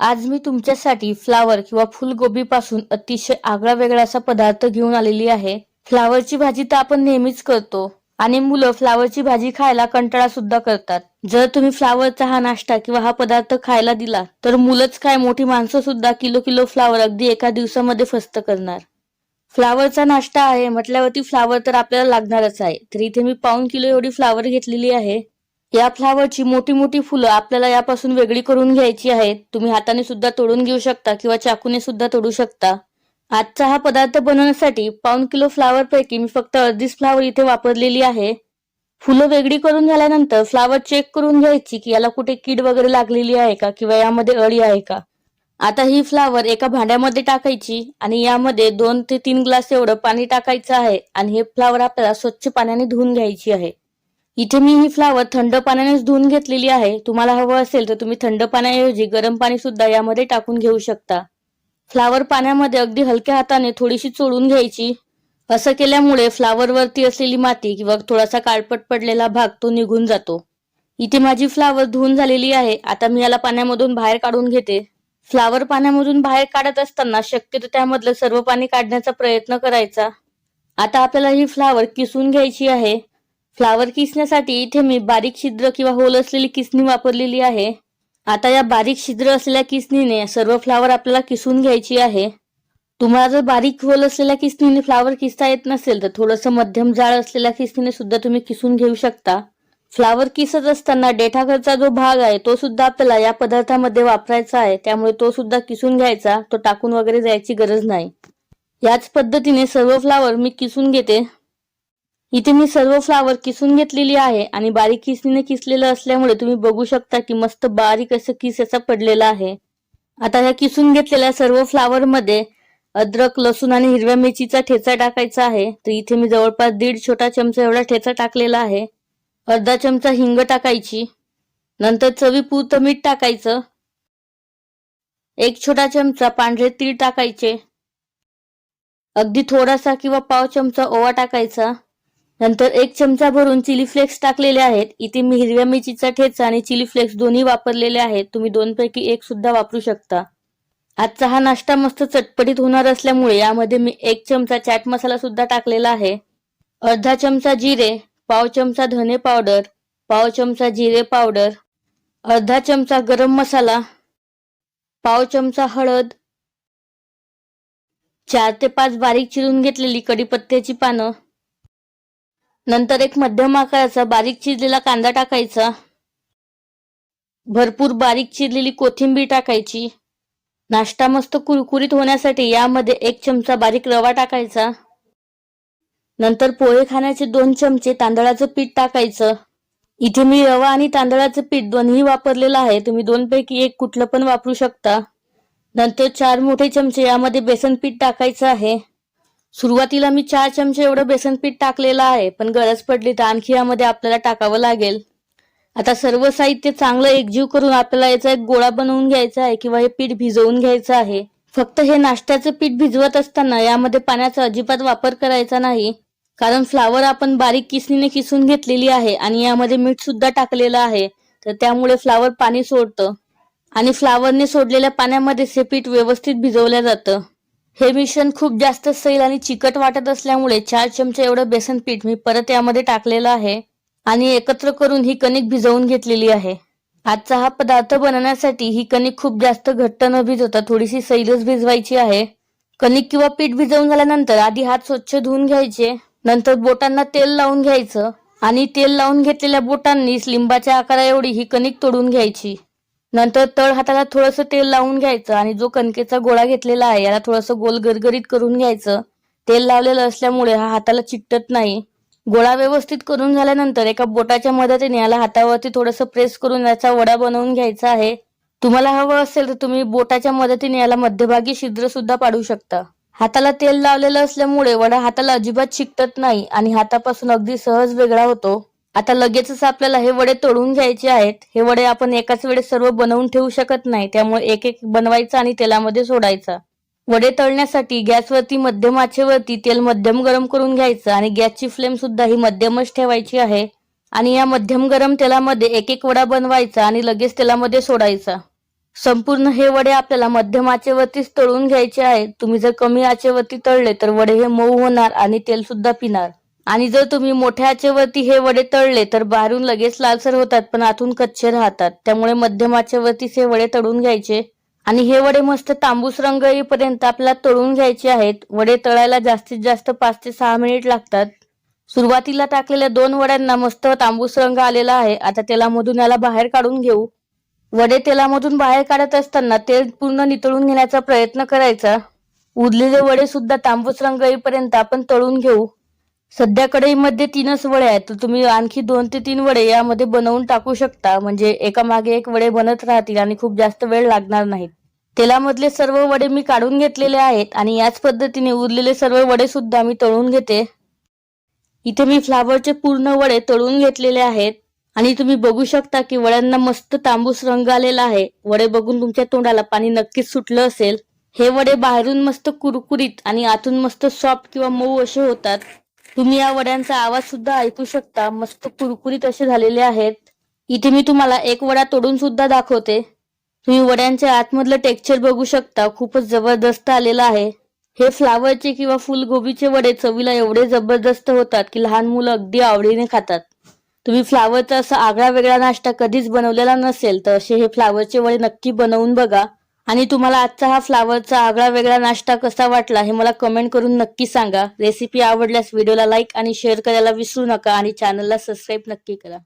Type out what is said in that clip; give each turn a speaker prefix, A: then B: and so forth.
A: आज मी तुमच्यासाठी फ्लावर किंवा फुलगोबीपासून अतिशय आगळा वेगळा असा पदार्थ घेऊन आलेली आहे. फ्लावरची भाजी तर आपण नेहमीच करतो. आणि मुलं फ्लावरची भाजी खायला कंटाळा सुद्धा करतात. जर तुम्ही फ्लावरचा हा नाश्ता किंवा हा पदार्थ खायला दिला तर मुलंच काय मोठी माणसं सुद्धा किलो किलो फ्लावर अगदी एका दिवसामध्ये फस्त करणार. फ्लावरचा नाश्ता आहे म्हटल्यावरती फ्लावर तर आपल्याला लागणारच आहे. तर इथे मी पाऊन किलो एवढी फ्लावर घेतलेली आहे. या फ्लावरची मोठी मोठी फुलं आपल्याला यापासून वेगळी करून घ्यायची आहेत. तुम्ही हाताने सुद्धा तोडून घेऊ शकता किंवा चाकूने सुद्धा तोडू शकता. आजचा हा पदार्थ बनवण्यासाठी पाऊन किलो फ्लॉवर पैकी मी फक्त अर्धीच फ्लावर इथे वापरलेली आहे. फुलं वेगळी करून झाल्यानंतर फ्लावर चेक करून घ्यायची की याला कुठे कीड वगैरे लागलेली आहे का किंवा यामध्ये अळी आहे का. आता ही फ्लावर एका भांड्यामध्ये टाकायची आणि यामध्ये दोन ते तीन ग्लास एवढं पाणी टाकायचं आहे आणि हे फ्लावर आपल्याला स्वच्छ पाण्याने धुवून घ्यायची आहे. इथे मी ही फ्लावर थंड पाण्यानेच धुवून घेतलेली आहे. तुम्हाला हवं असेल तर तुम्ही थंड पाण्याऐवजी गरम पाणी सुद्धा यामध्ये टाकून घेऊ शकता. फ्लावर पाण्यामध्ये अगदी हलक्या हाताने थोडीशी चोळून घ्यायची. असं केल्यामुळे फ्लावरवरती असलेली माती किंवा थोडासा काळपट पडलेला भाग तो निघून जातो. इथे माझी फ्लावर धुवून झालेली आहे. आता मी याला पाण्यामधून बाहेर काढून घेते. फ्लावर पाण्यामधून बाहेर काढत असताना शक्यतो त्यामधलं सर्व पाणी काढण्याचा प्रयत्न करायचा. आता आपल्याला ही फ्लावर किसून घ्यायची आहे. फ्लावर किसण्यासाठी इथे मी बारीक छिद्र किंवा होल असलेली किसणी वापरलेली आहे. आता या बारीक छिद्र असलेल्या किसणीने सर्व फ्लावर आपल्याला किसून घ्यायची आहे. तुम्हाला जर बारीक होल असलेल्या किसणीने फ्लावर किसता येत नसेल तर थोडंसं मध्यम जाळ असलेल्या किसणीने सुद्धा तुम्ही किसून घेऊ शकता. फ्लावर किसत असताना डेठाकडचा जो भाग आहे तो सुद्धा आपल्याला या पदार्थामध्ये वापरायचा आहे. त्यामुळे तो सुद्धा किसून घ्यायचा तो टाकून वगैरे जायची गरज नाही. याच पद्धतीने सर्व फ्लावर मी किसून घेते. इथे मी सर्व फ्लावर किसून घेतलेली आहे आणि बारीक किसणीने किसलेलं असल्यामुळे तुम्ही बघू शकता की मस्त बारीक असं किस याचा पडलेला आहे. आता या किसून घेतलेल्या सर्व फ्लावर मध्ये अद्रक लसूण आणि हिरव्या मिरचीचा ठेचा टाकायचा आहे. तर इथे मी जवळपास दीड छोटा चमचा एवढा ठेचा टाकलेला आहे. अर्धा चमचा हिंग टाकायची. नंतर चवीपुरतं मीठ टाकायचं. एक छोटा चमचा पांढरे तीळ टाकायचे. अगदी थोडासा किंवा पाव चमचा ओवा टाकायचा. नंतर एक चमचा भरून चिली फ्लेक्स टाकलेले आहेत. इथे मी हिरव्या मिरचीचा ठेचा आणि चिली फ्लेक्स दोन्ही वापरलेले आहेत. तुम्ही दोनपैकी एक सुद्धा वापरू शकता. आजचा हा नाश्ता मस्त चटपटीत होणार असल्यामुळे यामध्ये मी एक चमचा चाट मसाला सुद्धा टाकलेला आहे. अर्धा चमचा जिरे पाव चमचा धने पावडर पाव चमचा जिरे पावडर अर्धा चमचा गरम मसाला पाव चमचा हळद चार ते पाच बारीक चिरून घेतलेली कडीपत्त्याची पानं नंतर एक मध्यम आकाराचा बारीक चिरलेला कांदा टाकायचा. भरपूर बारीक चिरलेली कोथिंबीर टाकायची. नाश्ता मस्त कुरकुरीत होण्यासाठी यामध्ये एक चमचा बारीक रवा टाकायचा. नंतर पोहे खाण्याचे दोन चमचे तांदळाचं पीठ टाकायचं. इथे मी रवा आणि तांदळाचं पीठ दोन्ही वापरलेलं आहे. तुम्ही दोन पैकी एक कुठलं पण वापरू शकता. नंतर चार मोठे चमचे यामध्ये बेसन पीठ टाकायचं आहे. सुरुवातीला मी चार चमचे एवढं बेसन पीठ टाकलेलं आहे पण गरज पडली तर आणखी यामध्ये आपल्याला टाकावं लागेल. आता सर्व साहित्य चांगलं एकजीव करून आपल्याला याचा एक गोळा बनवून घ्यायचा आहे किंवा हे पीठ भिजवून घ्यायचं आहे. फक्त हे नाश्त्याचं पीठ भिजवत असताना यामध्ये पाण्याचा अजिबात वापर करायचा नाही कारण फ्लावर आपण बारीक किसणीने किसून घेतलेली आहे आणि यामध्ये मीठ सुद्धा टाकलेलं आहे तर त्यामुळे फ्लावर पाणी सोडतं. आणि फ्लावरने सोडलेल्या पाण्यामध्ये हे पीठ व्यवस्थित भिजवलं जातं. हे मिश्रण खूप जास्त सैल आणि चिकट वाटत असल्यामुळे चार चमचे एवढं बेसन पीठ मी परत यामध्ये टाकलेलं आहे आणि एकत्र करून ही कणिक भिजवून घेतलेली आहे. आजचा हा पदार्थ बनवण्यासाठी ही कणिक खूप जास्त घट्ट न भिजवता थोडीशी सैलच भिजवायची आहे. कणिक किंवा पीठ भिजवून झाल्यानंतर आधी हात स्वच्छ धुवून घ्यायचे नंतर बोटांना तेल लावून घ्यायचं आणि तेल लावून घेतलेल्या बोटांनी लिंबाच्या आकारा एवढी ही कणिक तोडून घ्यायची. नंतर तळ हाताला थोडंसं तेल लावून घ्यायचं आणि जो कणकेचा गोळा घेतलेला आहे याला थोडंसं गोल गरगरीत करून घ्यायचं. तेल लावलेलं असल्यामुळे हा हाताला चिकटत नाही. गोळा व्यवस्थित करून झाल्यानंतर एका बोटाच्या मदतीने याला हातावरती थोडंसं प्रेस करून याचा वडा बनवून घ्यायचा आहे. तुम्हाला हवं असेल तर तुम्ही बोटाच्या मदतीने याला मध्यभागी छिद्र सुद्धा पाडू शकता. हाताला तेल लावलेलं असल्यामुळे वडा हाताला अजिबात चिकटत नाही आणि हातापासून अगदी सहज वेगळा होतो. आता लगेचच आपल्याला हे वडे तोडून घ्यायचे आहेत. हे वडे आपण एकाच वेळेस सर्व बनवून ठेवू शकत नाही. त्यामुळे एक एक बनवायचा आणि तेलामध्ये सोडायचा. वडे तळण्यासाठी गॅसवरती मध्यम आचेवरती तेल मध्यम गरम करून घ्यायचं आणि गॅसची फ्लेम सुद्धा ही मध्यमच ठेवायची आहे. आणि या मध्यम गरम तेलामध्ये एक एक वडा बनवायचा आणि लगेच तेलामध्ये सोडायचा. संपूर्ण हे वडे आपल्याला मध्यम आचेवरतीच तळून घ्यायचे आहेत. तुम्ही जर कमी आचेवरती तळले तर वडे हे मऊ होणार आणि तेल सुद्धा पिणार. आणि जर तुम्ही मोठ्या आचेवरती हे वडे तळले तर बाहेरून लगेच लालसर होतात पण आतून कच्चे राहतात. त्यामुळे मध्यम आचेवरतीच हे वडे तळून घ्यायचे. आणि हे वडे मस्त तांबूस रंग येईपर्यंत आपल्याला तळून घ्यायचे आहेत. वडे तळायला जास्तीत जास्त पाच ते सहा मिनिट लागतात. सुरुवातीला टाकलेल्या दोन वड्यांना मस्त तांबूस रंग आलेला आहे. आता तेलामधून याला बाहेर काढून घेऊ. वडे तेलामधून बाहेर काढत असताना तेल पूर्ण नितळून घेण्याचा प्रयत्न करायचा. उरलेले वडे सुद्धा तांबूस रंग येईपर्यंत आपण तळून घेऊ. सध्या कढईमध्ये तीनच वडे आहेत. तर तुम्ही आणखी दोन ते तीन वडे यामध्ये बनवून टाकू शकता. म्हणजे एका मागे एक वडे बनत राहतील आणि खूप जास्त वेळ लागणार नाहीत. तेलामधले सर्व वडे मी काढून घेतलेले आहेत आणि याच पद्धतीने उरलेले सर्व वडे सुद्धा मी तळून घेते. इथे मी फ्लावरचे पूर्ण वडे तळून घेतलेले आहेत. आणि तुम्ही बघू शकता की वड्यांना मस्त तांबूस रंग आलेला आहे. वडे बघून तुमच्या तोंडाला पाणी नक्कीच सुटलं असेल. हे वडे बाहेरून मस्त कुरकुरीत आणि आतून मस्त सॉफ्ट किंवा मऊ असे होतात. तुम्ही या वड्यांचा आवाज सुद्धा ऐकू शकता. मस्त कुरकुरीत असे झालेले आहेत. इथे मी तुम्हाला एक वडा तोडून सुद्धा दाखवते. तुम्ही वड्यांच्या आतमधलं टेक्स्चर बघू शकता. खूपच जबरदस्त आलेलं आहे. हे फ्लावरचे किंवा फुलगोबीचे वडे चवीला एवढे जबरदस्त होतात की लहान मुलं अगदी आवडीने खातात. तुम्ही फ्लावरचा असा आगळा वेगळा नाश्ता कधीच बनवलेला नसेल तर असे हे फ्लावरचे वडे नक्की बनवून बघा. आणि तुम्हाला आजचा हा फ्लावरचा आगळा वेगळा नाश्ता कसा वाटला हे मला कमेंट करून नक्की सांगा. रेसिपी आवडल्यास व्हिडिओला लाईक आणि शेअर करायला विसरू नका आणि चॅनलला सबस्क्राईब नक्की करा.